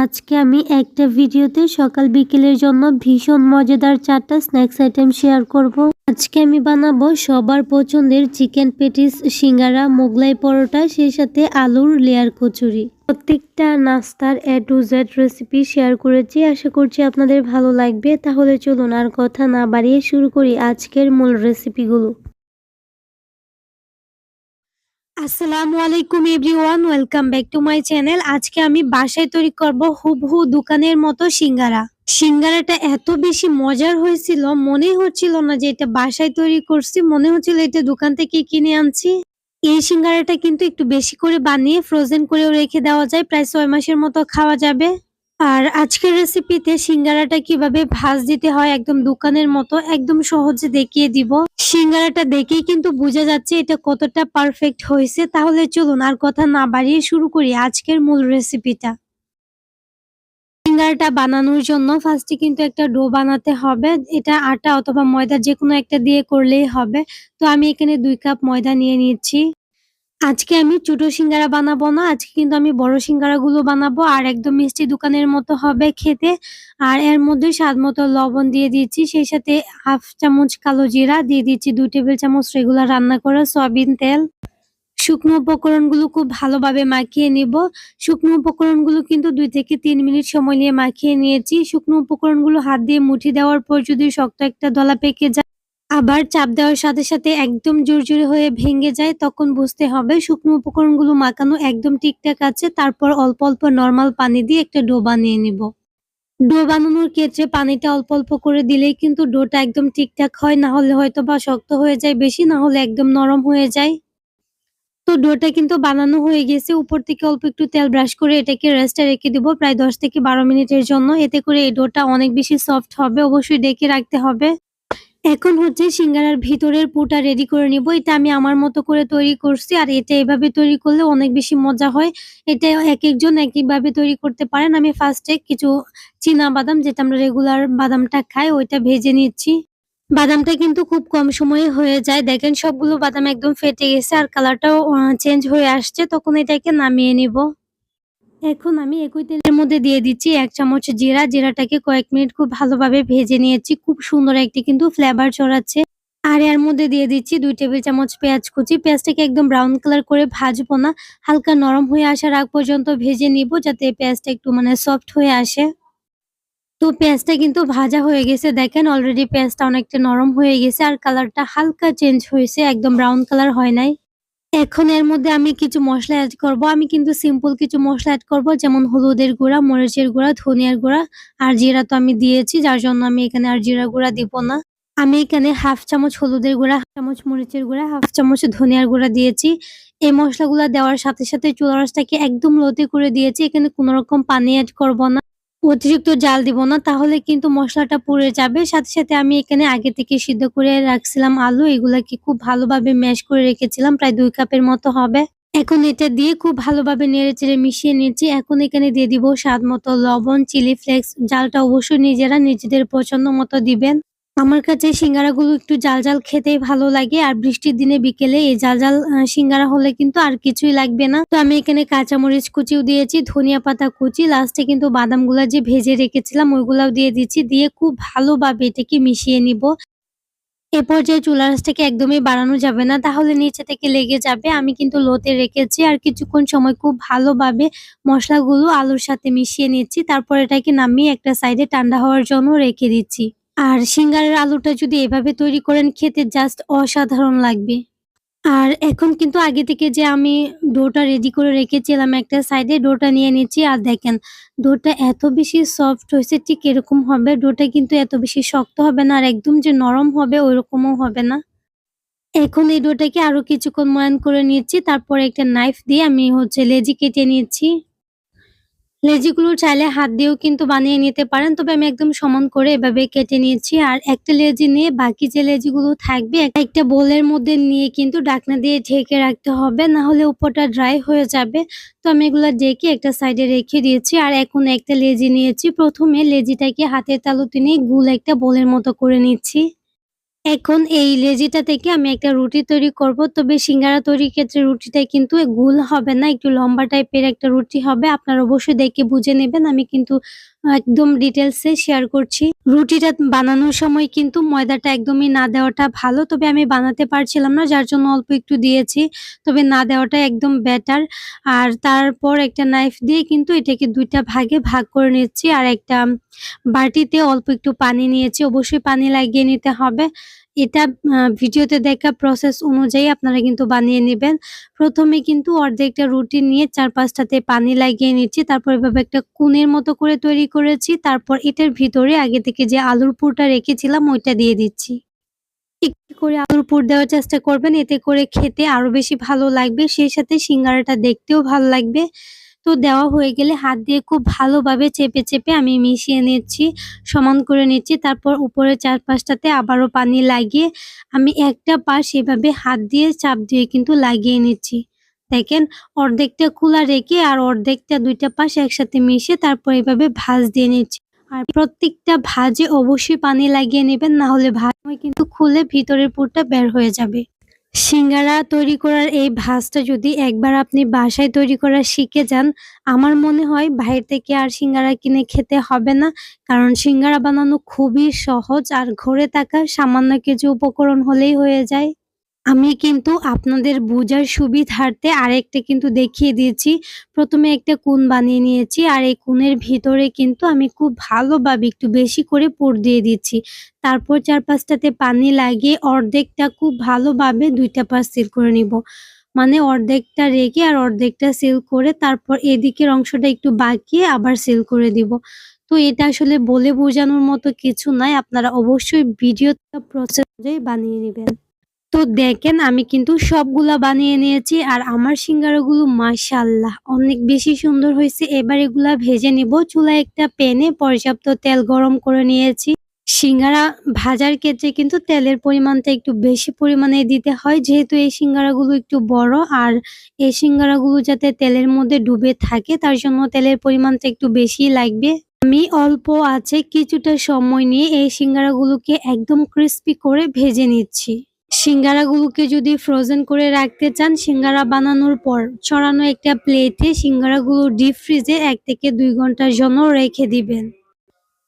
আজকে আমি একটা ভিডিওতে সকাল বিকেলের জন্য ভীষণ মজাদার চারটা স্ন্যাক্স আইটেম শেয়ার করব। আজকে আমি বানাবো সবার পছন্দের চিকেন পেটিস, সিঙ্গারা, মোগলাই পরোটা, সেই সাথে আলুর লেয়ার কচুরি। প্রত্যেকটা নাস্তার A to Z recipe share করেছি। আশা করছি আপনাদের ভালো লাগবে। তাহলে চলুন আর কথা না বাড়িয়ে শুরু করি আজকের মূল রেসিপিগুলো আসসালামু আলাইকুম everyone, welcome back to my channel. আজকে আমি বাসায় তৈরি করব হুবহু দোকানের মতো সিঙ্গারা। সিঙ্গারাটা এত বেশি মজার হয়েছিল, মনে হচ্ছিল না যে এটা বাসায় তৈরি করছি, মনে হচ্ছিল এটা দোকান থেকে কিনে আনছি। এই সিঙ্গারাটা কিন্তু একটু বেশি করে বানিয়ে ফ্রোজেন করেও রেখে দেওয়া যায়, প্রায় ছয় মাসের মতো খাওয়া যাবে। আর আজকের রেসিপিতে সিঙ্গারাটা কীভাবে ভাজ দিতে হয় একদম দোকানের মতো একদম সহজে দেখিয়ে দিব। সিঙ্গারাটা দেখেই কিন্তু বোঝা যাচ্ছে এটা কতটা পারফেক্ট হয়েছে। তাহলে চলুন আর কথা না বাড়িয়ে শুরু করি আজকের মূল রেসিপিটা সিঙ্গারাটা বানানোর জন্য ফার্স্টে কিন্তু একটা ডো বানাতে হবে। এটা আটা অথবা ময়দা যে কোনো একটা দিয়ে করলেই হবে। তো আমি এখানে দুই কাপ ময়দা নিয়ে নিচ্ছি। আজকে আমি ছোট সিঙ্গারা বানাবো না, আজকে কিন্তু আমি বড় সিঙ্গারাগুলো বানাবো, আর একদম মিষ্টি দোকানের মতো হবে খেতে। আর এর মধ্যে স্বাদ মতো লবণ দিয়ে দিচ্ছি, সেই সাথে হাফ চামচ কালো জিরা দিয়ে দিচ্ছি, দু টেবিল চামচ রেগুলার রান্না করা সয়াবিন তেল। শুকনো উপকরণগুলো খুব ভালোভাবে মাখিয়ে নিব। শুকনো উপকরণগুলো কিন্তু দুই থেকে তিন মিনিট সময় নিয়ে মাখিয়ে নিয়েছি। শুকনো উপকরণগুলো হাত দিয়ে মুঠি দেওয়ার পর যদি শক্ত একটা দলা পেকে যায় আবার চাপ দেওয়ার সাথে সাথে একদম জোরে হয়ে ভেঙে যায়, তখন বুঝতে হবে শুকনো উপকরণগুলো মাখানো একদম ঠিকঠাক আছে, তারপর অল্প অল্প নর্মাল পানি দিয়ে একটা ডো বানিয়ে নিব। ডো বানানোর ক্ষেত্রে পানিটা অল্প অল্প করে দিলেই কিন্তু ডোটা একদম ঠিকঠাক হয়, না হলে হয়তো বা শক্ত হয়ে যায় বেশি, না হলে একদম নরম হয়ে যায়। তো ডোটা কিন্তু বানানো হয়ে গেছে, উপর থেকে অল্প একটু তেল ব্রাশ করে এটাকে রেস্টে রেখে দিব প্রায় দশ থেকে বারো মিনিটের জন্য, এতে করে এই ডোটা অনেক বেশি সফট হবে, অবশ্যই ডেকে রাখতে হবে। এখন হচ্ছে সিঙ্গারার ভিতরের পুটা রেডি করে নিব। এটা আমি আমার মতো করে তৈরি করছি, আর এটা এভাবে তৈরি করলে অনেক বেশি মজা হয়। এটা এক একজন এক একভাবে তৈরি করতে পারেন। আমি ফার্স্টে কিছু চীনা বাদাম, যেটা আমরা রেগুলার বাদামটা খাই, ওইটা ভেজে নিচ্ছি। বাদামটা কিন্তু খুব কম সময়ে হয়ে যায়। দেখেন সবগুলো বাদাম একদম ফেটে গেছে, আর কালারটাও চেঞ্জ হয়ে আসছে। তখন এটাকে নামিয়ে নিব। এখন আমি একই তেলের মধ্যে দিয়ে দিচ্ছি এক চামচ জিরা। জিরাটাকে কয়েক মিনিট খুব ভালোভাবে ভেজে নিয়েছি। খুব সুন্দর একটি কিন্তু ফ্লেভার ছড়াচ্ছে। আর এর মধ্যে দিয়ে দিচ্ছি দুই টেবিল চামচ পেঁয়াজ কুচি। পেঁয়াজটাকে একদম ব্রাউন কালার করে ভাজবো না। হালকা নরম হয়ে আসার আগ পর্যন্ত ভেজে নিব যাতে পেঁয়াজটা একটু মানে সফট হয়ে আসে। তো পেঁয়াজটা কিন্তু ভাজা হয়ে গেছে। দেখেন অলরেডি পেঁয়াজটা অনেকটা নরম হয়ে গেছে আর কালারটা হালকা চেঞ্জ হয়েছে। একদম ব্রাউন কালার হয় নাই। এখন এর মধ্যে আমি কিছু মশলা অ্যাড করব। আমি কিন্তু সিম্পল কিছু মশলা অ্যাড করব, যেমন হলুদের গুঁড়া, মরিচের গুঁড়া, ধনিয়ার গুঁড়া আর জিরা তো আমি দিয়েছি, যার জন্য আমি এখানে আর জিরা গুঁড়া দিব না। আমি এখানে হাফ চামচ হলুদের গুঁড়া, হাফ চামচ মরিচের গুঁড়া, হাফ চামচ ধনিয়ার গুঁড়া দিয়েছি। এই মশলাগুলো দেওয়ার সাথে সাথে চুলা রসটাকে একদম লোতে করে দিয়েছি, এখানে কোনো রকম পানি অ্যাড করব না। অতিরিক্ত জাল দিব না, তাহলে কিন্তু মশলাটা পুড়ে যাবে। সাথে সাথে আমি এখানে আগে থেকে সিদ্ধ করে রাখছিলাম আলু, এগুলাকে খুব ভালোভাবে ম্যাশ করে রেখেছিলাম, প্রায় দুই কাপের মতো হবে। এখন এটা দিয়ে খুব ভালোভাবে নেড়ে চেড়ে মিশিয়ে নিচ্ছি। এখন এখানে দিয়ে দিব স্বাদ মতো লবণ, চিলি ফ্লেক্স, জালটা অবশ্যই নিজেরা নিজেদের পছন্দ মতো দিবেন। আমার কাছে সিঙ্গারাগুলো একটু জাল জাল খেতেই ভালো লাগে, আর বৃষ্টির দিনে বিকেলে এই জাল জাল সিঙ্গারা হলে কিন্তু আর কিছুই লাগবে না। তো আমি এখানে কাঁচামরিচ কুচিও দিয়েছি, ধনিয়া পাতা কুচি, লাস্টে কিন্তু বাদামগুলা যে ভেজে রেখেছিলাম ওইগুলাও দিয়ে দিচ্ছি দিয়ে খুব ভালোভাবে এটাকে মিশিয়ে নিব। এ পর্যায়ে চুলা একদমই বাড়ানো যাবে না, তাহলে নিচে থেকে লেগে যাবে। আমি কিন্তু লোতে রেখেছি, আর কিছুক্ষণ সময় খুব ভালোভাবে মশলাগুলো আলুর সাথে মিশিয়ে নিচ্ছি, তারপর এটাকে নামিয়ে একটা সাইডে ঠান্ডা হওয়ার জন্য রেখে দিচ্ছি। আর সিঙ্গারের আলুটা যদি এভাবে তৈরি করেন, খেতে জাস্ট অসাধারণ লাগবে। আর এখন কিন্তু আগে থেকে যে আমি ডোটা রেডি করে রেখেছিলাম, একটা সাইডে ডোটা নিয়ে নিচ্ছি। আর দেখেন, ডোটা এত বেশি সফট হয়েছে, ঠিক এরকম হবে। ডোটা কিন্তু এত বেশি শক্ত হবে না, আর একদম যে নরম হবে, ওইরকমও হবে না। এখন এই ডোটাকে আরও কিছুক্ষণ ময়ান করে নিচ্ছি। তারপরে একটা নাইফ দিয়ে আমি হচ্ছে লেজি কেটে নিচ্ছি। লেজিগুলো চাইলে হাত দিয়েও কিন্তু বানিয়ে নিতে পারেন। তবে আমি একদম সমান করে এভাবে কেটে নিয়েছি। আর একটা লেজি নিয়ে বাকি যে লেজিগুলো থাকবে, একটা বোলের মধ্যে নিয়ে কিন্তু ডাকনা দিয়ে ঢেকে রাখতে হবে। না হলে উপরটা ড্রাই হয়ে যাবে। তো আমি এগুলো ডেকে একটা সাইডে রেখে দিয়েছি। আর এখন একটা লেজি নিয়েছি। প্রথমে লেজিটাকে হাতের তালুতে নিয়ে গুল একটা বোলের মতো করে নিচ্ছি। এখন এই লেজিটা থেকে আমি একটা রুটি তৈরি করব। তবে সিঙ্গারা তৈরির ক্ষেত্রে রুটিটা কিন্তু গোল হবে না। একটু লম্বা টাইপের একটা রুটি হবে। আপনারা অবশ্যই দেখে বুঝে নেবেন। আমি কিন্তু একদম ডিটেলসে শেয়ার করছি। রুটিটা বানানোর সময় কিন্তু ময়দাটা একদমই না দেওয়াটা ভালো। তবে আমি বানাতে পারছিলাম না, যার জন্য অল্প একটু দিয়েছি। তবে না দেওয়াটা একদম বেটার। আর তারপর একটা নাইফ দিয়ে কিন্তু এটাকে দুইটা ভাগে ভাগ করে নিচ্ছি। আর একটা বাটিতে অল্প একটু পানি নিয়েছি। অবশ্যই পানি লাগিয়ে নিতে হবে। এটা ভিডিওতে দেখা প্রসেস অনুযায়ী আপনারা কিন্তু বানিয়ে নেবেন প্রথমে কিন্তু অর্ধেকটা রুটি নিয়ে ৪-৫ টাতে পানি লাগিয়ে নিচ্ছি। তারপর এভাবে একটা কোণের মতো করে তৈরি করেছি। তারপর এটার ভিতরে আগে থেকে যে আলুর পুরটা রেখেছিলাম ওইটা দিয়ে দিচ্ছি। একটু করে আলুর পুর দেওয়ার চেষ্টা করবেন। এতে করে খেতে আরও বেশি ভালো লাগবে। সেই সাথে সিঙ্গারাটা দেখতেও ভালো লাগবে। তো দেওয়া হয়ে গেলে হাত দিয়ে খুব ভালোভাবে চেপে, চেপে আমি মিশিয়ে নিচ্ছি। সমান করে নিচ্ছি। তারপর উপরে ৪-৫ আবারও পানি লাগিয়ে আমি একটা পাশ এভাবে হাত দিয়ে চাপ দিয়ে কিন্তু লাগিয়ে নিচ্ছি। দেখেন অর্ধেকটা খোলা রেখে আর অর্ধেকটা ২ টা পাশ একসাথে মিশিয়ে তারপর এভাবে ভাঁজ দিয়ে নিচ্ছি। আর প্রত্যেকটা ভাঁজে অবশ্যই পানি লাগিয়ে নেবেন। না হলে ভাঁজ কিন্তু খুলে ভিতরের পুরটা বের হয়ে যাবে। সিঙ্গারা তৈরি করার এই ভাজটা যদি একবার আপনি বাসায় তৈরি করা শিখে যান, আমার মনে হয় বাইরে থেকে আর সিঙ্গারা কিনে খেতে হবে না। কারণ সিঙ্গারা বানানো খুবই সহজ আর ঘরে থাকা সামান্য কিছু উপকরণ হলেই হয়ে যায়। আমি কিন্তু আপনাদের বোঝার সুবিধার্থে আরেকটা কিন্তু দেখিয়ে দিয়েছি। প্রথমে একটা কোণ বানিয়ে নিয়েছি আর এই কোণের ভিতরে কিন্তু আমি খুব ভালোভাবে একটু বেশি করে পুর দিয়ে দিচ্ছি। তারপর ৪-৫ টাতে পানি লাগিয়ে অর্ধেকটা খুব ভালোভাবে ২ টা পাশ সিল করে নিব। মানে অর্ধেকটা রেখে আর অর্ধেকটা সিল করে তারপর এদিকের অংশটা একটু বাঁকিয়ে আবার সিল করে দিব। তো এটা আসলে বলে বোঝানোর মতো কিছু নাই। আপনারা অবশ্যই ভিডিওটা প্রসেস বানিয়ে নিবেন। তো দেখেন, আমি কিন্তু সবগুলা বানিয়ে নিয়েছি আর আমার সিঙ্গারাগুলো মাশাআল্লাহ অনেক বেশি সুন্দর হয়েছে। এবার এগুলা ভেজে নিব। চুলায় একটা প্যানে পর্যাপ্ত তেল গরম করে নিয়েছি। সিঙ্গারা ভাজার ক্ষেত্রে কিন্তু তেলের পরিমাণটা একটু বেশি পরিমাণে দিতে হয়। যেহেতু এই সিঙ্গারাগুলো একটু বড় আর এই সিঙ্গারাগুলো যাতে তেলের মধ্যে ডুবে থাকে, তার জন্য তেলের পরিমাণটা একটু বেশিই লাগবে। আমি অল্প আছে, কিছুটা সময় নিয়ে এই সিঙ্গারাগুলোকে একদম ক্রিস্পি করে ভেজে নিচ্ছি। সিঙ্গারাগুলোকে যদি ফ্রোজেন করে রাখতে চান, সিঙ্গারা বানানোর পর ছড়ানো একটা প্লেটে সিঙ্গারাগুলো ডিপ ফ্রিজে এক থেকে দুই ঘণ্টার জন্য রেখে দিবেন।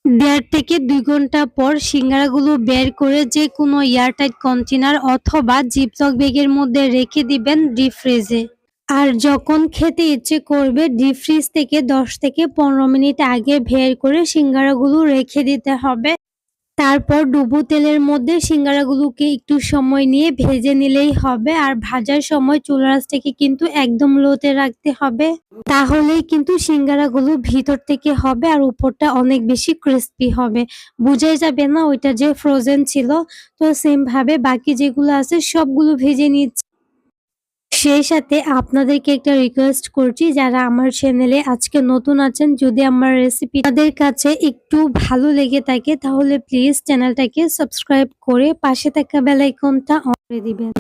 দেড় থেকে দুই ঘণ্টা পর সিঙ্গারাগুলো বের করে যেকোনো এয়ারটাইট কন্টেনার অথবা জিপলক ব্যাগের মধ্যে রেখে দিবেন ডিপ ফ্রিজে। আর যখন খেতে ইচ্ছে করবে ডিপ ফ্রিজ থেকে ১০ থেকে ১৫ মিনিট আগে বের করে সিঙ্গারাগুলো রেখে দিতে হবে। তারপর ডুবো তেলের মধ্যে সিঙ্গারাগুলোকে একটু সময় নিয়ে ভেজে নিলেই হবে আর ভাজার সময় আঁচটাকে কিন্তু একদম লোতে রাখতে হবে। তাহলেই কিন্তু সিঙ্গারাগুলো ভিতর থেকে হবে আর উপরটা অনেক বেশি ক্রিস্পি হবে। বুঝে যাবে না ওইটা যে ফ্রোজেন ছিল। তো সেম ভাবে বাকি যেগুলো আছে সবগুলো ভেজে নিচ্ছি। সেই সাথে আপনাদেরকে একটা রিকোয়েস্ট করছি যারা আমার চ্যানেলে আজকে নতুন আছেন যদি আমার রেসিপি তাদের কাছে একটু ভালো লেগে থাকে তাহলে প্লিজ চ্যানেলটাকে সাবস্ক্রাইব করে পাশে থাকা বেল আইকনটা অন করে দিবেন।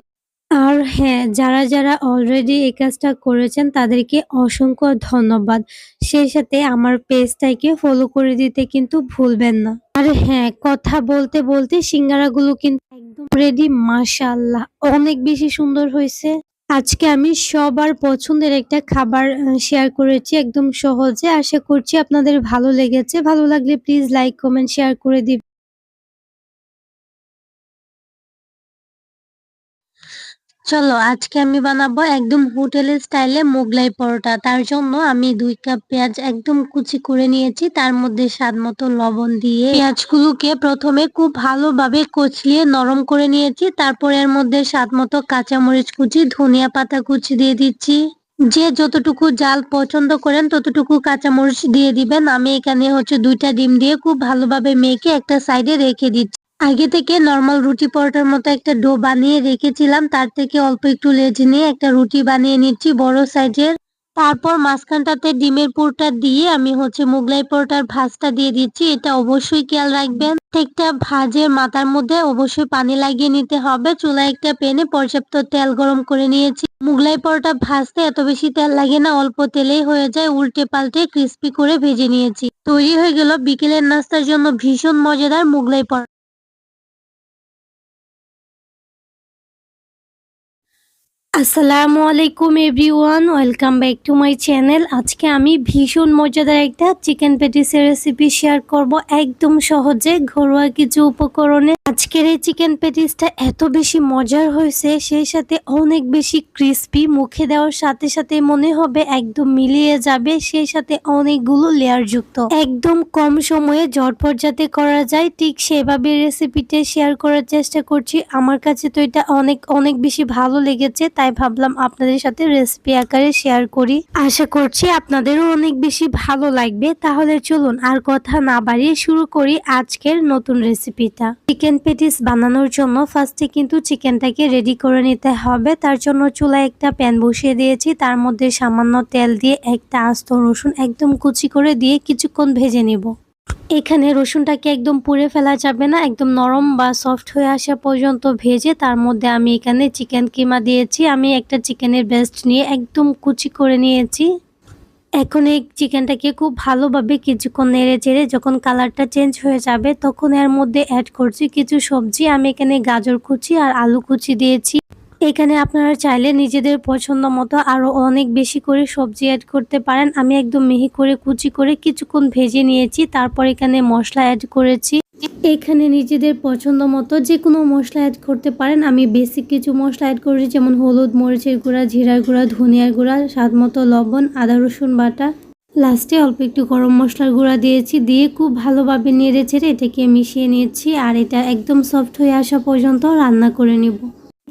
আর হ্যাঁ যারা, যারা অলরেডি এই কাজটা করেছেন তাদেরকে অসংখ্য ধন্যবাদ। সেই সাথে আমার পেজটাকে ফলো করে দিতে কিন্তু ভুলবেন না। আর হ্যাঁ কথা বলতে, বলতে সিঙ্গারাগুলো কিন্তু একদম রেডি মাশাআল্লাহ অনেক বেশি সুন্দর হয়েছে। আজকে আমি সবার পছন্দের একটা খাবার শেয়ার করেছি একদম সহজে। আশা করছি আপনাদের ভালো লেগেছে। ভালো লাগলে প্লিজ লাইক, কমেন্ট, শেয়ার করে দিবেন। চলো আজকে আমি বানাবো একদম হোটেলের স্টাইলে মোগলাই পরোটা। তার জন্য আমি ২ কাপ পেঁয়াজ একদম কুচি করে নিয়েছি। তার মধ্যে স্বাদ মতো লবণ দিয়ে পেঁয়াজগুলোকে প্রথমে খুব ভালোভাবে কচলিয়ে নরম করে নিয়েছি। তারপর এর মধ্যে স্বাদমতো কাঁচামরিচ কুচি, ধনিয়া পাতা কুচি দিয়ে দিচ্ছি। যে যতটুকু জাল পছন্দ করেন ততটুকু কাঁচামরিচ দিয়ে দিবেন। আমি এখানে হচ্ছে দুইটা ডিম দিয়ে খুব ভালোভাবে মেখে একটা সাইডে রেখে দিচ্ছি। আগে থেকে নরমাল রুটি পরোটার মতো একটা ডো বানিয়ে রেখেছিলাম, তার থেকে অল্প একটু লেজ নিয়ে একটা রুটি বানিয়ে নিচ্ছি বড় সাইজের। তারপর মাঝখানটাতে ডিমের পুরটা দিয়ে আমি হচ্ছে মোগলাই পরোটার ভাজটা দিয়ে দিচ্ছি, এটা অবশ্যই খেয়াল রাখবেন। প্রত্যেকটা ভাজের মাথার মধ্যে অবশ্যই পানি লাগিয়ে নিতে হবে, চুলায় একটা প্যানে পর্যাপ্ত তেল গরম করে নিয়েছি। মোগলাই পরোটা ভাজতে এত বেশি তেল লাগে না, অল্প তেলেই হয়ে যায়, উল্টে পাল্টে ক্রিস্পি করে ভেজে নিয়েছি। তৈরি হয়ে গেল বিকেলের নাস্তার জন্য ভীষণ মজাদার মোগলাই পরোটা। আসসালামু আলাইকুম everyone, welcome back to my channel. আজকে আমি ভীষণ মজাদার একটা চিকেন প্যাটিসের রেসিপি শেয়ার করব একদম সহজে ঘরোয়া কিছু উপকরণে। আজকের এই চিকেন প্যাটিসটা এত বেশি মজার হয়েছে, সেই সাথে অনেক বেশি ক্রিস্পি মুখে দেওয়ার সাথে সাথে মনে হবে একদম মিলিয়ে যাবে, সেই সাথে অনেকগুলো লেয়ার যুক্ত। একদম কম সময়ে ঝটপট যাতে করা যায়, ঠিক সেভাবে রেসিপিটা শেয়ার করার চেষ্টা করছি। আমার কাছে তো এটা অনেক অনেক বেশি ভালো লেগেছে, তাই ভাবলাম আপনাদের সাথে রেসিপি আকারে শেয়ার করি। আশা করছি আপনাদেরও অনেক বেশি ভালো লাগবে, তাহলে চলুন আর কথা না বাড়িয়ে শুরু করি আজকের নতুন রেসিপিটা চিকেন পেটিস বানানোর জন্য ফার্স্টে কিন্তু চিকেনটাকে রেডি করে নিতে হবে। তার জন্য চুলায় একটা প্যান বসিয়ে দিয়েছি। তার মধ্যে সামান্য তেল দিয়ে একটা আস্ত রসুন একদম কুচি করে দিয়ে কিছুক্ষণ ভেজে নিব। এখানে রসুনটাকে একদম পুড়ে ফেলা যাবে না, একদম নরম বা সফট হয়ে আসা পর্যন্ত ভেজে তার মধ্যে আমি এখানে চিকেন কিমা দিয়েছি। আমি একটা চিকেনের বেস্ট নিয়ে একদম কুচি করে নিয়েছি। এখন এই চিকেনটাকে খুব ভালোভাবে কিছুক্ষণ নেড়ে চেড়ে যখন কালারটা চেঞ্জ হয়ে যাবে, তখন এর মধ্যে অ্যাড করছি কিছু সবজি। আমি এখানে গাজর কুচি আর আলু কুচি দিয়েছি। এখানে আপনারা চাইলে নিজেদের পছন্দ মতো আরও অনেক বেশি করে সবজি অ্যাড করতে পারেন। আমি একদম মিহি করে কুচি করে কিছুক্ষণ ভেজে নিয়েছি। তারপর এখানে মশলা অ্যাড করেছি। এখানে নিজেদের পছন্দ মতো যে কোনো মশলা অ্যাড করতে পারেন। আমি বেসিক কিছু মশলা অ্যাড করেছি, যেমন হলুদ, মরিচের গুঁড়া, জিরার গুঁড়া, ধনিয়ার গুঁড়া, স্বাদ মতো লবণ, আদা, রসুন বাটা। লাস্টে অল্প একটু গরম মশলার গুঁড়া দিয়েছি, দিয়ে খুব ভালোভাবে নেড়ে ছেড়ে এটাকে মিশিয়ে নিয়েছি, আর এটা একদম সফট হয়ে আসা পর্যন্ত রান্না করে নেব।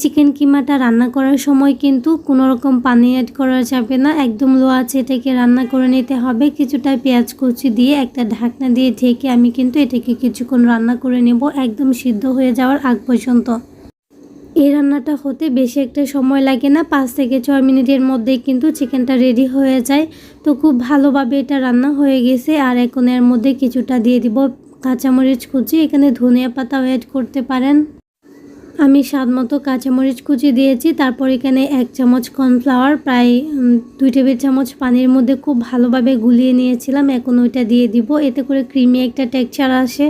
চিকেন কিমাটা রান্না করার সময় কিন্তু কোনো রকম পানি অ্যাড করা যাবে না। একদম লো আছে এটাকে রান্না করে নিতে হবে। কিছুটা পেঁয়াজ কুচি দিয়ে একটা ঢাকনা দিয়ে ঢেকে আমি কিন্তু এটাকে কিছুক্ষণ রান্না করে নেব। একদম সিদ্ধ হয়ে যাওয়ার আগ পর্যন্ত। এই রান্নাটা হতে বেশি একটা সময় লাগে না। পাঁচ থেকে ছয় মিনিটের মধ্যেই কিন্তু চিকেনটা রেডি হয়ে যায়। তো খুব ভালোভাবে এটা রান্না হয়ে গেছে। আর এখন এর মধ্যে কিছুটা দিয়ে দিব কাঁচামরিচ কুচি। এখানে ধনিয়া পাতাও অ্যাড করতে পারেন। আমি স্বাদ মতো কাঁচামরিচ কুচি দিয়েছি। তারপর এখানে এক চামচ কর্নফ্লাওয়ার, প্রায় দুই টেবিল চামচ পানির মধ্যে খুব ভালোভাবে গুলিয়ে নিয়েছিলাম। এখন ওইটা দিয়ে দিব। এতে করে ক্রিমি একটা টেক্সচার আসে,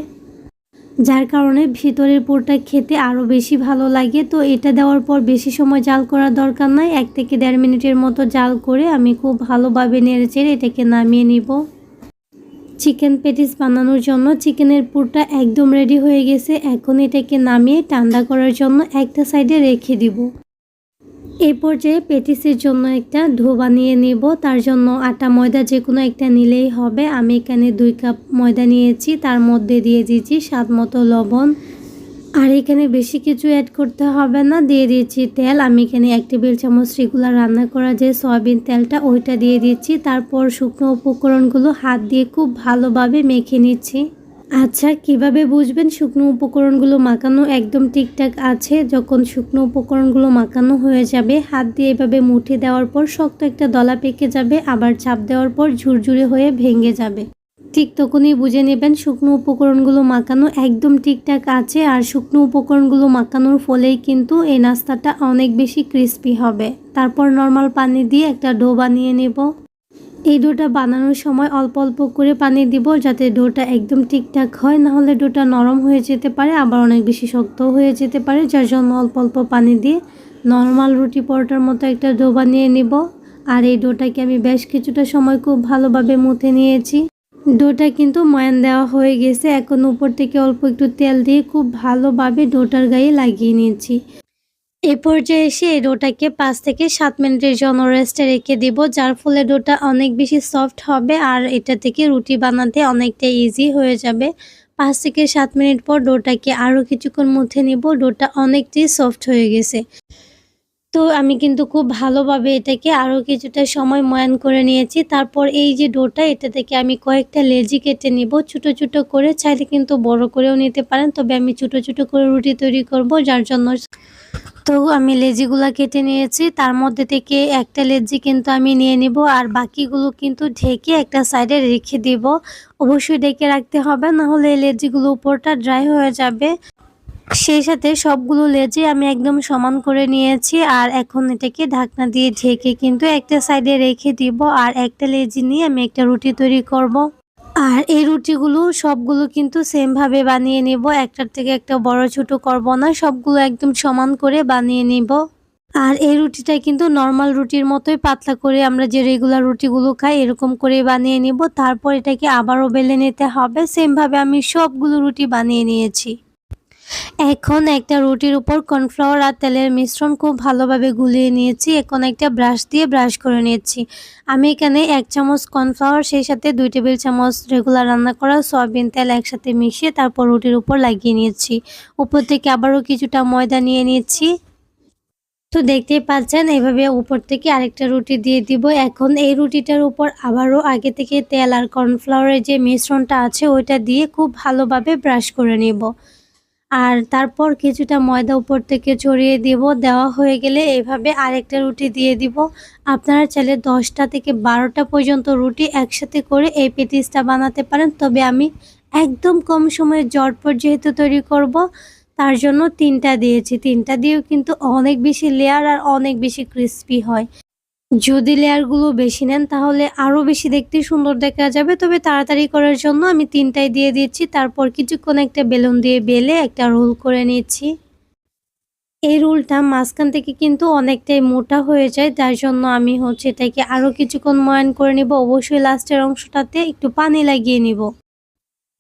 যার কারণে ভিতরের পুরটা খেতে আরও বেশি ভালো লাগে। তো এটা দেওয়ার পর বেশি সময় জাল করার দরকার নাই। এক থেকে দেড় মিনিটের মতো জাল করে আমি খুব ভালোভাবে নেড়ে চেড়ে এটাকে নামিয়ে নিব। চিকেন পেটিস বানানোর জন্য চিকেনের পুরটা একদম রেডি হয়ে গেছে। এখন এটাকে নামিয়ে ঠান্ডা করার জন্য একটা সাইডে রেখে দিব। এ পর্যায়ে পেটিসের জন্য একটা ধো বানিয়ে নেব। তার জন্য আটা, ময়দা যে কোনো একটা নিলেই হবে। আমি এখানে দুই কাপ ময়দা নিয়েছি। তার মধ্যে দিয়ে দিয়েছি স্বাদ মতো লবণ। আর এখানে বেশি কিছু অ্যাড করতে হবে না, দিয়ে দিয়েছি তেল। আমি এখানে এক টেবিল চামচ রেগুলার রান্না করা যে সয়াবিন তেলটা, ওইটা দিয়ে দিচ্ছি। তারপর শুকনো উপকরণগুলো হাত দিয়ে খুব ভালোভাবে মেখে নিচ্ছি। আচ্ছা কীভাবে বুঝবেন শুকনো উপকরণগুলো মাখানো একদম ঠিকঠাক আছে? যখন শুকনো উপকরণগুলো মাখানো হয়ে যাবে, হাত দিয়ে এভাবে মুঠে দেওয়ার পর শক্ত একটা দলা পেকে যাবে, আবার চাপ দেওয়ার পর ঝুরঝুরে হয়ে ভেঙে যাবে। ঠিক তখনই বুঝে নেবেন শুকনো উপকরণগুলো মাখানো একদম ঠিকঠাক আছে আর শুকনো উপকরণগুলো মাখানোর ফলেই কিন্তু এই নাস্তাটা অনেক বেশি ক্রিস্পি হবে। তারপর নর্মাল পানি দিয়ে একটা ডো বানিয়ে নেব। এই ডোটা বানানোর সময় অল্প অল্প করে পানি দিব যাতে ডোটা একদম ঠিকঠাক হয়, না হলে ডোটা নরম হয়ে যেতে পারে, আবার অনেক বেশি শক্ত হয়ে যেতে পারে, যার জন্য অল্প অল্প পানি দিয়ে নর্মাল রুটি পরোটার মতো একটা ডো বানিয়ে নেব। আর এই ডোটাকে আমি বেশ কিছুটা সময় খুব ভালোভাবে মুথে নিয়েছি। ডোটা কিন্তু ময়ান দেওয়া হয়ে গেছে। এখন উপর থেকে অল্প একটু তেল দিয়ে খুব ভালোভাবে ডোটার গায়ে লাগিয়ে নিয়েছি। এ পর্যায়ে এসে এই ডোটাকে পাঁচ থেকে সাত মিনিটের জন্য রেস্টে রেখে দিব, যার ফলে ডোটা অনেক বেশি সফট হবে আর এটা থেকে রুটি বানাতে অনেকটা ইজি হয়ে যাবে। পাঁচ থেকে সাত মিনিট পর ডোটাকে আরও কিছুক্ষণ মুথে নিব, ডোটা অনেকটাই সফট হয়ে গেছে। তো আমি কিন্তু খুব ভালোভাবে এটাকে আরও কিছুটা সময় ময়ান করে নিয়েছি। তারপর এই যে ডোটা, এটা থেকে আমি কয়েকটা লেজি কেটে নিব। ছোট ছোট করে, চাইলে কিন্তু বড় করেও নিতে পারেন। তবে আমি ছোট ছোট করে রুটি তৈরি করব, যার জন্য তো আমি লেজিগুলো কেটে নিয়েছি। তার মধ্যে থেকে একটা লেজি কিন্তু আমি নিয়ে নিব, আর বাকিগুলো কিন্তু ঢেকে একটা সাইডে রেখে দিব। অবশ্যই ঢেকে রাখতে হবে না হলে এই লেজিগুলো উপরটা ড্রাই হয়ে যাবে। সেই সাথে সবগুলো লেজে আমি একদম সমান করে নিয়েছি আর এখন এটাকে ঢাকনা দিয়ে ঢেকে কিন্তু একটা সাইডে রেখে দিব আর একটা লেজি নিয়ে আমি একটা রুটি তৈরি করব। আর এই রুটিগুলো সবগুলো কিন্তু সেম ভাবে বানিয়ে নিব। একটার থেকে একটা বড় ছোট করব না, সবগুলো একদম সমান করে বানিয়ে নিব। আর এই রুটিটা কিন্তু নর্মাল রুটির মতোই পাতলা করে আমরা যে রেগুলার রুটিগুলো খাই এরকম করে বানিয়ে নিব। তারপর এটাকে আবারও বেলে নিতে হবে। সেমভাবে আমি সবগুলো রুটি বানিয়ে নিয়েছি। এখন একটা রুটির উপর কর্নফ্লাওয়ার আর তেলের মিশ্রণ খুব ভালোভাবে গুলিয়ে নিয়েছি। এখন একটা ব্রাশ দিয়ে ব্রাশ করে নিয়েছি। আমি এখানে এক চামচ কর্নফ্লাওয়ার, সেই সাথে দুই টেবিল চামচ রেগুলার রান্না করা সয়াবিন তেল একসাথে মিশিয়ে তারপর রুটির উপর লাগিয়ে নিয়েছি। উপর থেকে আবারও কিছুটা ময়দা নিয়ে নিয়েছি। তো দেখতেই পাচ্ছেন এইভাবে উপর থেকে আরেকটা রুটি দিয়ে দিব। এখন এই রুটিটার উপর আবারও আগে থেকে তেল আর কর্নফ্লাওয়ারের যে মিশ্রণটা আছে, ওইটা দিয়ে খুব ভালোভাবে ব্রাশ করে নিব। আর তারপর কিছুটা ময়দা উপর থেকে ছড়িয়ে দিব। দেওয়া হয়ে গেলে এভাবে আরেকটা রুটি দিয়ে দিব। আপনারা চাইলে দশটা থেকে বারোটা পর্যন্ত রুটি একসাথে করে এই পেটিসটা বানাতে পারেন। তবে আমি একদম কম সময়ে জটপট যেহেতু তৈরি করব, তার জন্য তিনটা দিয়েছি। তিনটা দিয়েও কিন্তু অনেক বেশি লেয়ার আর অনেক বেশি ক্রিস্পি হয়। যদি লেয়ারগুলো বেশি নেন, তাহলে আরও বেশি দেখতে সুন্দর দেখা যাবে। তবে তাড়াতাড়ি করার জন্য আমি তিনটাই দিয়ে দিচ্ছি। তারপর কিছুক্ষণ একটা বেলুন দিয়ে বেলে একটা রোল করে নিচ্ছি। এই রোলটা মাঝখান থেকে কিন্তু অনেকটাই মোটা হয়ে যায়। যার জন্য আমি হচ্ছে এটাকে আরও কিছুক্ষণ ময়ান করে নিব। অবশ্যই লাস্টের অংশটাতে একটু পানি লাগিয়ে নিব।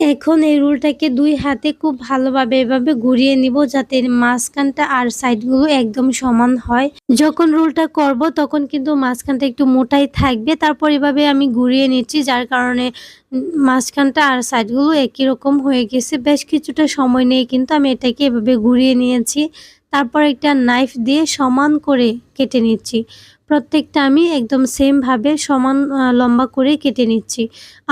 এখন এই রোলটাকে দুই হাতে খুব ভালোভাবে এভাবে ঘুরিয়ে নিব যাতে মাঝখানটা আর সাইডগুলো একদম সমান হয়। যখন রোলটা করব তখন কিন্তু মাঝখানটা একটু মোটাই থাকবে। তারপর এভাবে আমি ঘুরিয়ে নিচ্ছি, যার কারণে মাঝখানটা আর সাইডগুলো একই রকম হয়ে গেছে। বেশ কিছুটা সময় নিয়ে কিন্তু আমি এটাকে এভাবে ঘুরিয়ে নিয়েছি। তারপর একটা নাইফ দিয়ে সমান করে কেটে নিচ্ছি। প্রত্যেকটা আমি একদম সেমভাবে সমান লম্বা করে কেটে নিচ্ছি।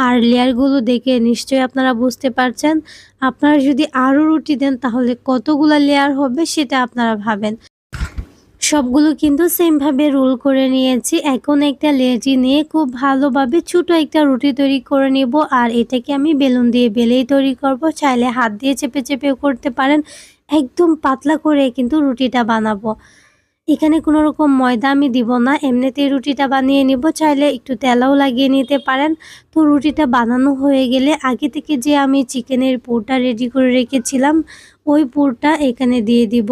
আর লেয়ারগুলো দেখে নিশ্চয়ই আপনারা বুঝতে পারছেন। আপনারা যদি আরও রুটি দেন, তাহলে কতগুলো লেয়ার হবে সেটা আপনারা ভাবেন। সবগুলো কিন্তু সেমভাবে রোল করে নিয়েছি। এখন একটা লেজি নিয়ে খুব ভালোভাবে ছোট একটা রুটি তৈরি করে নেব। আর এটাকে আমি বেলুন দিয়ে বেলেই তৈরি করব। চাইলে হাত দিয়ে চেপে চেপে করতে পারেন। একদম পাতলা করে কিন্তু রুটিটা বানাবো। এখানে কোনো রকম ময়দা আমি দিব না। এমনিতেই রুটিটা বানিয়ে নিব। চাইলে একটু তেলাও লাগিয়ে নিতে পারেন। তো রুটিটা বানানো হয়ে গেলে আগে থেকে যে আমি চিকেনের পুরটা রেডি করে রেখেছিলাম, ওই পুরটা এখানে দিয়ে দিব।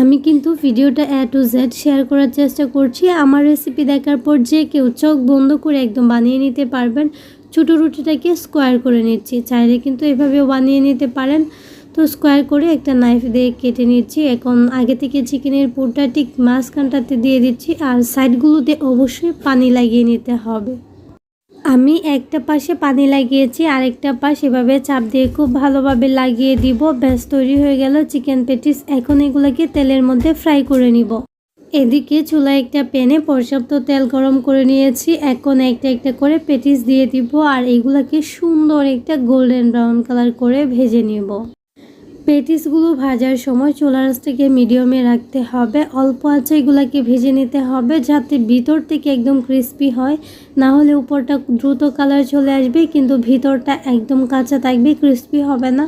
আমি কিন্তু ভিডিওটা এ টু জেড শেয়ার করার চেষ্টা করছি। আমার রেসিপি দেখার পর যে কেউ চোখ বন্ধ করে একদম বানিয়ে নিতে পারবেন। ছোটো রুটিটাকে স্কোয়ার করে নিচ্ছি। চাইলে কিন্তু এভাবেও বানিয়ে নিতে পারেন। তো স্কোয়ার করে একটা নাইফ দিয়ে কেটে নিচ্ছি। এখন আগে থেকে চিকেনের পুরটা ঠিক মাঝখানটাতে দিয়ে দিচ্ছি আর সাইডগুলোতে অবশ্যই পানি লাগিয়ে নিতে হবে। আমি একটা পাশে পানি লাগিয়েছি, আরেকটা পাশ এভাবে চাপ দিয়ে খুব ভালোভাবে লাগিয়ে দিব। ব্যাস, তৈরি হয়ে গেল চিকেন পেটিস। এখন এগুলোকে তেলের মধ্যে ফ্রাই করে নিব। এদিকে চুলায় একটা প্যানে পর্যাপ্ত তেল গরম করে নিয়েছি। এখন একটা একটা করে পেটিস দিয়ে দিব আর এগুলাকে সুন্দর একটা গোল্ডেন ব্রাউন কালার করে ভেজে নিব। পেটিসগুলো ভাজার সময় চুলা থেকে মিডিয়ামে রাখতে হবে। অল্প আছে এগুলাকে ভেজে নিতে হবে যাতে ভিতর থেকে একদম ক্রিস্পি হয়। না হলে উপরটা দ্রুত কালার চলে আসবে, কিন্তু ভিতরটা একদম কাঁচা থাকবে, ক্রিস্পি হবে না।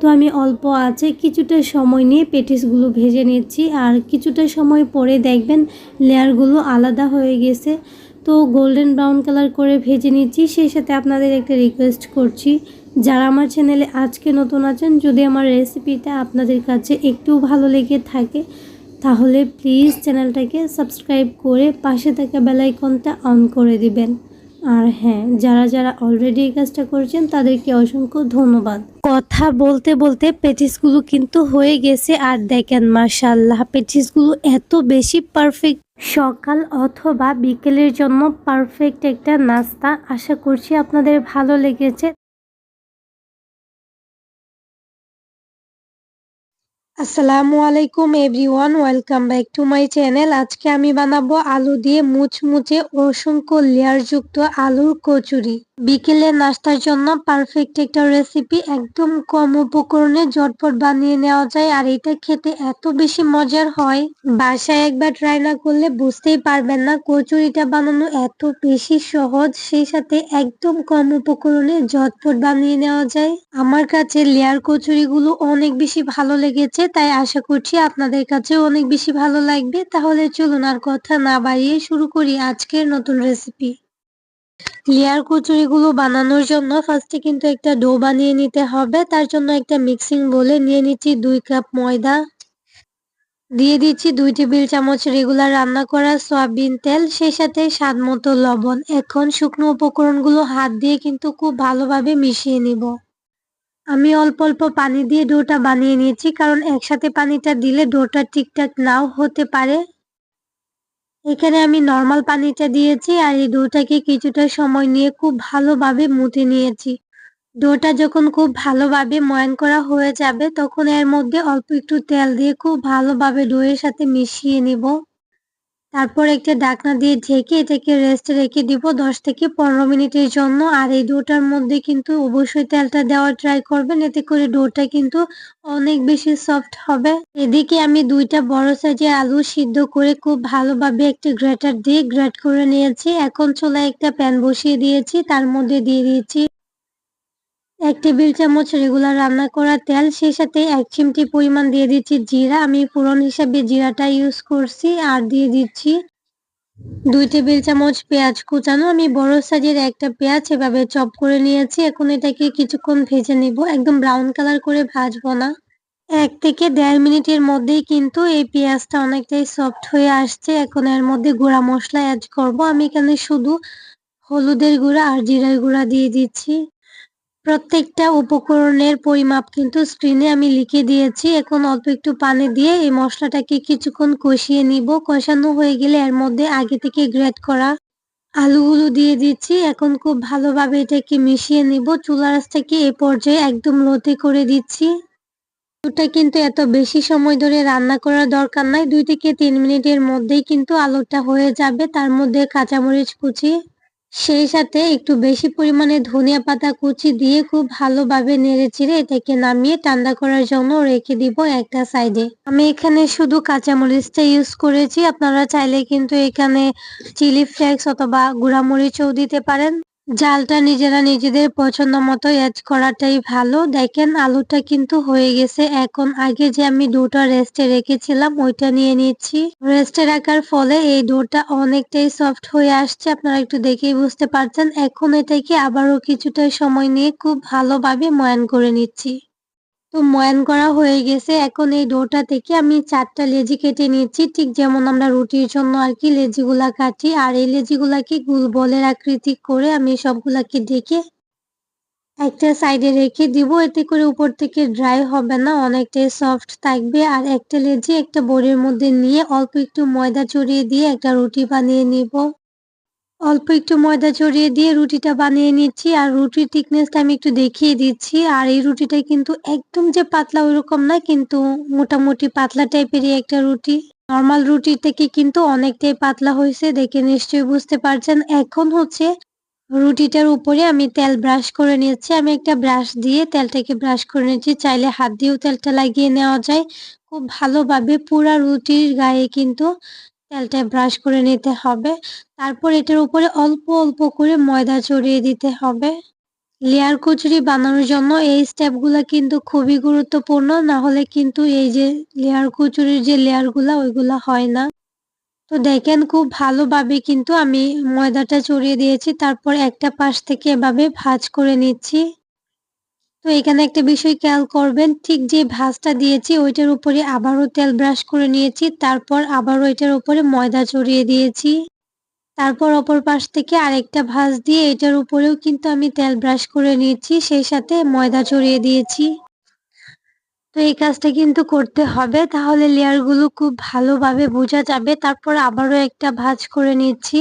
তো আমি অল্প আছে কিছুটা সময় নিয়ে পেটিসগুলো ভেজে নিচ্ছি। আর কিছুটা সময় পরে দেখবেন লেয়ারগুলো আলাদা হয়ে গেছে। তো গোল্ডেন ব্রাউন কালার করে ভেজে নিচ্ছি। সেই সাথে আপনাদের একটা রিকোয়েস্ট করছি যারা আমার চ্যানেলে আজকে নতুন আছেন, যদি আমার রেসিপিটা আপনাদের কাছে একটু ভালো লেগে থাকে, তাহলে প্লিজ চ্যানেলটাকে সাবস্ক্রাইব করে পাশে থাকা বেলাইকনটা অন করে দিবেন। আর হ্যাঁ যারা যারা অলরেডি এই কাজটা করেছেন, তাদেরকে অসংখ্য ধন্যবাদ। কথা বলতে বলতে পেটিসগুলো কিন্তু হয়ে গেছে, আর দেখেন মার্শাল্লাহ পেটিসগুলো এত বেশি পারফেক্ট সকাল অথবা বিকেলের জন্য পারফেক্ট একটা নাস্তা, আশা করছি আপনাদের ভালো লেগেছে। আসসালামু আলাইকুম everyone, welcome back to my channel. আজকে আমি বানাবো আলু দিয়ে মুচমুচে অসংখ্য লেয়ারযুক্ত আলুর কচুরি। বিকেলে নাস্তার জন্য পারফেক্ট একটা রেসিপি একদম কম উপকরণে ঝটপট বানিয়ে নেওয়া যায়, আর এটা খেতে এত বেশি মজার হয়, বাসায় একবার ট্রাই না করলে বুঝতেই পারবেন না কচুরিটা বানানো এত বেশি সহজ, সেই সাথে একদম কম উপকরণে ঝটপট বানিয়ে নেওয়া যায়। আমার কাছে লেয়ার কচুরিগুলো অনেক বেশি ভালো লেগেছে তাই আশা করছি আপনাদের কাছেও অনেক বেশি ভালো লাগবে। তাহলে চলুন আর কথা না বাড়িয়ে শুরু করি আজকের নতুন রেসিপি লেয়ার কচুরিগুলো বানানোর জন্য ফার্স্টে কিন্তু একটা ডো বানিয়ে নিতে হবে। তার জন্য একটা মিক্সিং বলে নিয়ে নিচ্ছি দুই কাপ ময়দা। দিয়ে দিচ্ছি দুই টেবিল চামচ রেগুলার রান্না করা সয়াবিন তেল, সেই সাথে স্বাদ মতো লবণ। এখন শুকনো উপকরণগুলো হাত দিয়ে কিন্তু খুব ভালোভাবে মিশিয়ে নিব। আমি অল্প অল্প পানি দিয়ে ডোটা বানিয়ে নিয়েছি, কারণ একসাথে পানিটা দিলে ডোটা ঠিকঠাক নাও হতে পারে। এখানে আমি নর্মাল পানিটা দিয়েছি আর এই ডোটাকে কিছুটা সময় নিয়ে খুব ভালোভাবে মুতে নিয়েছি। ডোটা যখন খুব ভালোভাবে ময়ান করা হয়ে যাবে, তখন এর মধ্যে অল্প একটু তেল দিয়ে খুব ভালোভাবে ডোয়ের সাথে মিশিয়ে নিব। তারপর একটা ঢাকনা দিয়ে ঢেকে এটাকে রেস্টে রেখে দিব দশ থেকে পনেরো মিনিটের জন্য। আর এই ডোটার মধ্যে কিন্তু অবশ্যই তেলটা দেওয়ার ট্রাই করবেন, এতে করে ডোটা কিন্তু অনেক বেশি সফট হবে। এদিকে আমি দুইটা বড় সাইজের আলু সিদ্ধ করে খুব ভালোভাবে একটা গ্রেটার দিয়ে গ্রেট করে নিয়েছি। এখন চুলায় একটা প্যান বসিয়ে দিয়েছি, তার মধ্যে দিয়ে দিয়েছি এক টেবিল চামচ রেগুলার রান্না করা তেল, সেই সাথে এক চিমটি পরিমাণ দিয়ে দিচ্ছি জিরা। আমি ফোড়ন হিসাবে জিরাটা ইউজ করছি আর দিয়ে দিচ্ছি দুই টেবিল চামচ পেঁয়াজ কুচানো। আমি বড় সাইজের একটা পেঁয়াজ এভাবে চপ করে নিয়েছি। এখন এটাকে কিছুক্ষণ ভেজে নিব। একদম ব্রাউন কালার করে ভাজবো না। এক থেকে দেড় মিনিটের মধ্যেই কিন্তু এই পেঁয়াজটা অনেকটাই সফট হয়ে আসছে। এখন এর মধ্যে গুঁড়া মশলা অ্যাড করব। আমি এখানে শুধু হলুদের গুঁড়া আর জিরার গুঁড়া দিয়ে দিচ্ছি। প্রত্যেকটা উপকরণের পরিমাপ কিন্তু স্ক্রিনে আমি লিখে দিয়েছি। এখন অল্প একটু পানি দিয়ে এই মশলাটাকে কিছুক্ষণ কষিয়ে নিব। কষানো হয়ে গেলে এর মধ্যে আগে থেকে গ্রেট করা আলুগুলো দিয়ে দিচ্ছি। এখন খুব ভালোভাবে এটাকে মিশিয়ে নিব। চুলা রাসটাকে এ পর্যায়ে একদম লোতে করে দিচ্ছি। আলুটা কিন্তু এত বেশি সময় ধরে রান্না করার দরকার নাই। দুই থেকে তিন মিনিটের মধ্যেই কিন্তু আলুটা হয়ে যাবে। তার মধ্যে কাঁচামরিচ কুচি সেই সাথে একটু বেশি পরিমাণে ধনিয়া পাতা কুচি দিয়ে খুব ভালোভাবে নেড়ে চেড়ে এটাকে নামিয়ে ঠান্ডা করার জন্য রেখে দিব একটা সাইডে। আমি এখানে শুধু কাঁচামরিচটা ইউজ করেছি, আপনারা চাইলে কিন্তু এখানে চিলি ফ্লেক্স অথবা গুঁড়ামরিচও দিতে পারেন। জালটা নিজেরা নিজেদের পছন্দ মতো এড করাটাই ভালো। দেখেন, আলুটা কিন্তু হয়ে গেছে। এখন আগে যে আমি ডোটা রেস্টে রেখেছিলাম, ওইটা নিয়ে নিচ্ছি। রেস্টে রাখার ফলে এই ডোটা অনেকটাই সফট হয়ে আসছে। আপনারা একটু দেখেই বুঝতে পারছেন। এখন এটাকে আবারও কিছুটা সময় নিয়ে খুব ভালোভাবে ময়ান করে নিচ্ছি। তো ময়ান করা হয়ে গেছে। এখন এই ডোটা থেকে আমি চারটা লেজি কেটে নিচ্ছি। ঠিক যেমন আমরা রুটির জন্য আর কি লেজিগুলা কাটি। আর এই লেজিগুলাকে গুল বলের আকৃতি করে আমি সবগুলাকে ডেকে একটা সাইডে রেখে দিব। এতে করে উপর থেকে ড্রাই হবে না, অনেকটাই সফট থাকবে। আর একটা লেজি একটা বোর্ডের মধ্যে নিয়ে অল্প একটু ময়দা চড়িয়ে দিয়ে একটা রুটি বানিয়ে নিব। অল্প একটু ময়দা ছড়িয়ে দিয়ে রুটিটা বানিয়ে নিচ্ছি আর রুটির থিকনেসটা আমি একটু দেখিয়ে দিচ্ছি। আর এই রুটিটা কিন্তু একদম যে পাতলা ওইরকম না, কিন্তু মোটামুটি পাতলা টাইপেরই একটা রুটি। নর্মাল রুটির থেকে কিন্তু অনেকটাই পাতলা হয়েছে, দেখে নিশ্চয়ই বুঝতে পারছেন। এখন হচ্ছে রুটিটার উপরে আমি তেল ব্রাশ করে নিয়েছি আমি একটা ব্রাশ দিয়ে তেলটাকে ব্রাশ করে নিয়েছি চাইলে হাত দিয়েও তেলটা লাগিয়ে নেওয়া যায়। খুব ভালোভাবে পুরা রুটির গায়ে কিন্তু তেলটা ব্রাশ করে নিতে হবে। তারপর এটার উপরে অল্প অল্প করে ময়দা ছড়িয়ে দিতে হবে। লেয়ার কচুরি বানানোর জন্য এই স্টেপগুলো কিন্তু খুবই গুরুত্বপূর্ণ, না হলে কিন্তু এই যে লেয়ার কচুরির যে লেয়ারগুলা ওইগুলা হয় না। তো দেখেন, খুব ভালোভাবে কিন্তু আমি ময়দাটা ছড়িয়ে দিয়েছি। তারপর একটা পাশ থেকে এভাবে ভাজ করে নিচ্ছি। তো এখানে একটা বিষয় খেয়াল করবেন, ঠিক যে ভাজটা দিয়েছি ওইটার উপরে আবারও তেল ব্রাশ করে নিয়েছি, তারপর আবারও এটার উপরে ময়দা ছড়িয়ে দিয়েছি। তারপর অপর পাশ থেকে আরেকটা ভাজ দিয়ে এটার উপরেও কিন্তু আমি তেল ব্রাশ করে নিয়েছি, সেই সাথে ময়দা ছড়িয়ে দিয়েছি। তো এই কাজটা কিন্তু করতে হবে, তাহলে লেয়ারগুলো খুব ভালোভাবে বোঝা যাবে, তারপর আবারও একটা ভাজ করে নিচ্ছি।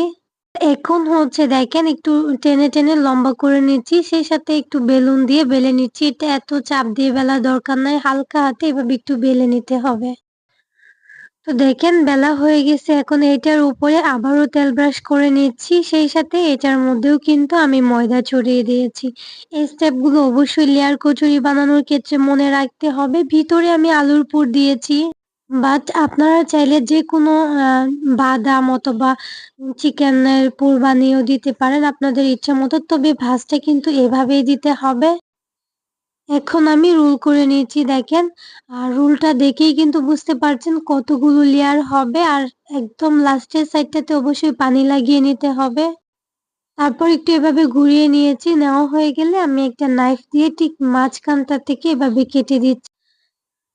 এখন হচ্ছে দেখেন, একটু টেনে টেনে লম্বা করে নিচ্ছি, সেই সাথে একটু বেলুন দিয়ে বেলে নিচ্ছি। এটা এত চাপ দিয়ে বেলা দরকার নাই, হালকা হাতে এভাবে একটু বেলে নিতে হবে। তো দেখেন, বেলা হয়ে গেছে, এখন এটার উপরে আবারও তেল ব্রাশ করে নিচ্ছি, সেই সাথে এটার মধ্যেও কিন্তু আমি ময়দা ছড়িয়ে দিয়েছি। এই স্টেপগুলো অবশ্যই লেয়ার কচুরি বানানোর ক্ষেত্রে মনে রাখতে হবে। ভিতরে আমি আলুর পুর দিয়েছি। বাট আপনারা চাইলে যে কোনো বাদাম অথবা চিকেনের পুর দিতে পারেন আপনাদের ইচ্ছা মতো। তবে ভাজটা কিন্তু এভাবেই দিতে হবে। এখন আমি রোল করে নিয়েছি, দেখেন। আর রোলটা দেখেই কিন্তু বুঝতে পারছেন কতগুলো লেয়ার হবে। আর একদম লাস্টের সাইডটাতে অবশ্যই পানি লাগিয়ে নিতে হবে। তারপর একটু এভাবে ঘুরিয়ে নিয়েছি। নেওয়া হয়ে গেলে আমি একটা নাইফ দিয়ে ঠিক মাঝখানটা থেকে এভাবে কেটে দিচ্ছি।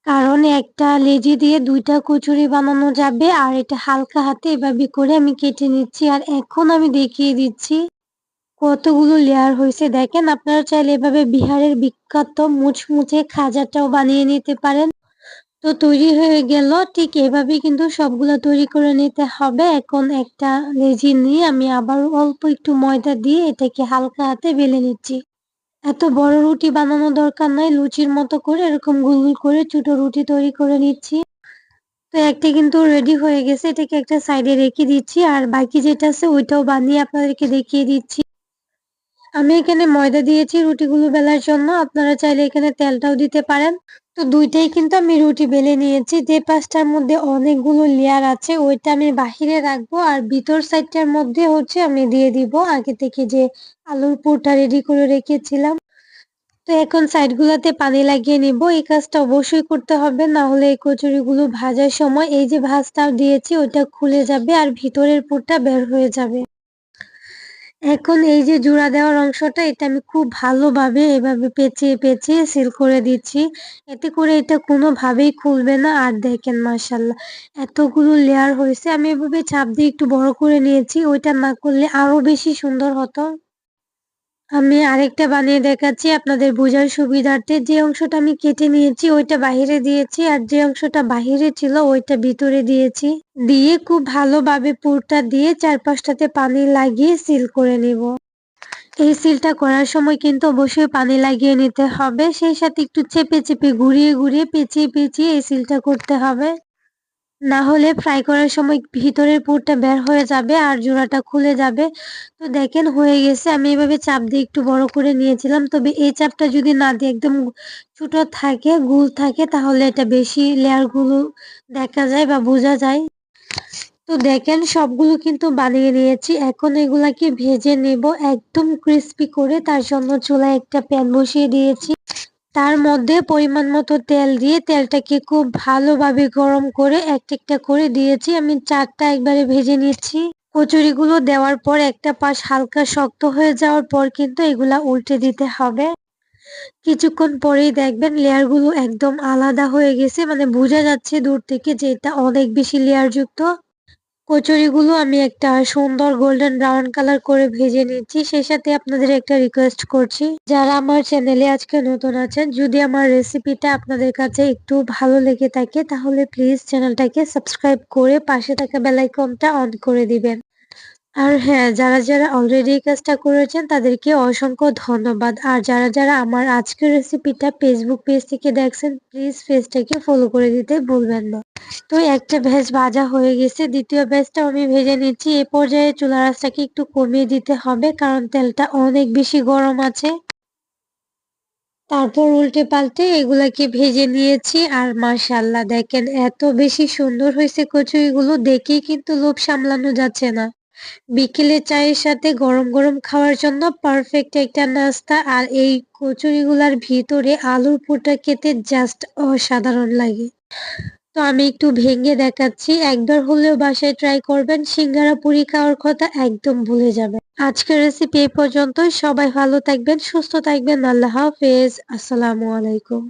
কারণ একটা লেজি দিয়ে দুইটা কচুরি বানানো যাবে, আর এটা হালকা হাতে এভাবে করে আমি কেটে নিচ্ছি, আর এখন আমি দেখিয়ে দিচ্ছি কতগুলো লেয়ার হয়েছে। দেখেন, আপনারা চাইলে এভাবে বিহারের বিখ্যাত মুচমুচে খাজাটাও বানিয়ে নিতে পারেন। তো তৈরি হয়ে গেল, ঠিক এভাবে কিন্তু সবগুলো তৈরি করে নিতে হবে। এখন একটা লেজি নিয়ে আমি আবার অল্প একটু ময়দা দিয়ে এটাকে হালকা হাতে বেলে নিচ্ছি। এত বড় রুটি বানানো দরকার নাই, লুচির মতো করে এরকম গোল গোল করে ছোট রুটি তৈরি করে নিচ্ছি। তো একটা কিন্তু রেডি হয়ে গেছে, এটাকে একটা সাইডে রেখে দিচ্ছি আর বাকি যেটা আছে ওইটাও বানিয়ে আপনাদেরকে দেখিয়ে দিচ্ছি। আমি এখানে ময়দা দিয়েছি রুটিগুলো বেলার জন্য, আপনারা চাইলে এখানে তেলটাও দিতে পারেন। তো দুইটাই কিন্তু আমি রুটি বেলে নিয়েছি। যে পাঁচটার মধ্যে অনেকগুলো লেয়ার আছে, ওইটা আমি বাহিরে রাখব আর ভিতর সাইডটার মধ্যে হচ্ছে আমি দিয়ে দিব। আগে থেকে যে আলুর পুরটা রেডি করে রেখেছিলাম। তো এখন সাইডগুলোতে পানি লাগিয়ে নিব। এই কাজটা অবশ্যই করতে হবে, না হলে এই কচুরিগুলো ভাজার সময় এই যে ভাজটা দিয়েছি, ওইটা খুলে যাবে আর ভিতরের পুরটা বের হয়ে যাবে। এখন এই যে জোড়া দেওয়ার অংশটা, এটা আমি খুব ভালোভাবে এভাবে পেঁচিয়ে পেঁচিয়ে সিল করে দিচ্ছি। এতে করে এটা কোনোভাবেই খুলবে না। আর দেখেন মাসাল্লাহ এতগুলো লেয়ার হয়েছে। আমি এভাবে চাপ দিয়ে একটু বড় করে নিয়েছি। ওইটা না করলে আরও বেশি সুন্দর হতো। আমি আরেকটা বানিয়ে দেখাচ্ছি আপনাদের বোঝার সুবিধার্থে। যে অংশটা আমি কেটে নিয়েছি, ওইটা বাহিরে দিয়েছি আর যে অংশটা বাহিরে ছিল, ওইটা ভিতরে দিয়েছি। দিয়ে খুব ভালোভাবে পুরটা দিয়ে চারপাশটাতে পানি লাগিয়ে সিল করে নিব। এই সিলটা করার সময় কিন্তু অবশ্যই পানি লাগিয়ে নিতে হবে। সেই সাথে একটু চেপে চেপে ঘুরিয়ে ঘুরিয়ে পেঁচিয়ে পেঁচিয়ে এই সিলটা করতে হবে। না হলে ফ্রাই করার সময় ভিতরের পুরটা বের হয়ে যাবে আর জোড়াটা খুলে যাবে। তো দেখেন হয়ে গেছে। আমি এভাবে চাপ দিয়ে একটু বড় করে নিয়েছিলাম। তবে এই চাপটা যদি না দিয়ে একদম ছোট থাকে, গুল থাকে, তাহলে এটা বেশি লেয়ারগুলো দেখা যায় বা বোঝা যায়। তো দেখেন সবগুলো কিন্তু বানিয়ে নিয়েছি। এখন এগুলাকে ভেজে নেব একদম ক্রিস্পি করে। তার জন্য চুলায় একটা প্যান বসিয়ে দিয়েছি। তার মধ্যে পরিমাণ মতো তেল দিয়ে তেলটাকে খুব ভালোভাবে গরম করে একটা একটা করে দিয়েছি। আমি চারটা একবারে ভেজে নিচ্ছি। কচুরিগুলো দেওয়ার পর একটা পাশ হালকা শক্ত হয়ে যাওয়ার পর কিন্তু এগুলা উল্টে দিতে হবে। কিছুক্ষণ পরেই দেখবেন লেয়ারগুলো একদম আলাদা হয়ে গেছে। মানে বোঝা যাচ্ছে দূর থেকে যে এটা অনেক বেশি লেয়ার যুক্ত কচুরিগুলো আমি একটা সুন্দর গোল্ডেন ব্রাউন কালার করে ভেজে নিচ্ছি। সেই সাথে আপনাদের একটা রিকোয়েস্ট করছি। যারা আমার চ্যানেলে আজকে নতুন আছেন, যদি আমার রেসিপিটা আপনাদের কাছে একটু ভালো লেগে থাকে, তাহলে প্লিজ চ্যানেলটাকে সাবস্ক্রাইব করে পাশে থাকা বেলাইকনটা অন করে দিবেন। আর হ্যাঁ যারা যারা অলরেডি এই কাজটা করেছেন, তাদেরকে অসংখ্য ধন্যবাদ। আর যারা যারা আমার আজকের রেসিপিটা ফেসবুক পেজ থেকে দেখছেন প্লিজ পেজটাকে ফলো করে দিতে ভুলবেন না। তো একটা ভেজ ভাজা হয়ে গেছে, দ্বিতীয় ভেজটাও আমি ভেজে নিচ্ছি। এ পর্যায়ে চুলা রাসটাকে একটু কমিয়ে দিতে হবে, কারণ তেলটা অনেক বেশি গরম আছে। তারপর উল্টে পাল্টে এগুলাকে ভেজে নিয়েছি। আর মাশাল্লাহ দেখেন এত বেশি সুন্দর হয়েছে কচুরিগুলো দেখেই কিন্তু লোভ সামলানো যাচ্ছে না। বিকেলে চায়ের সাথে গরম গরম খাওয়ার জন্য পারফেক্ট একটা নাস্তা আর এই কচুরিগুলার ভিতরে আলুর পুরটা খেতে জাস্ট অসাধারণ লাগে। তো আমি একটু ভেঙে দেখাচ্ছি, একবার হলেও বাসায় ট্রাই করবেন, সিঙ্গারা পুরি খাওয়ার কথা একদম ভুলে যাবেন। আজকের রেসিপি এই পর্যন্ত সবাই ভালো থাকবেন, সুস্থ থাকবেন, আল্লাহ হাফেজ, আসসালামু আলাইকুম।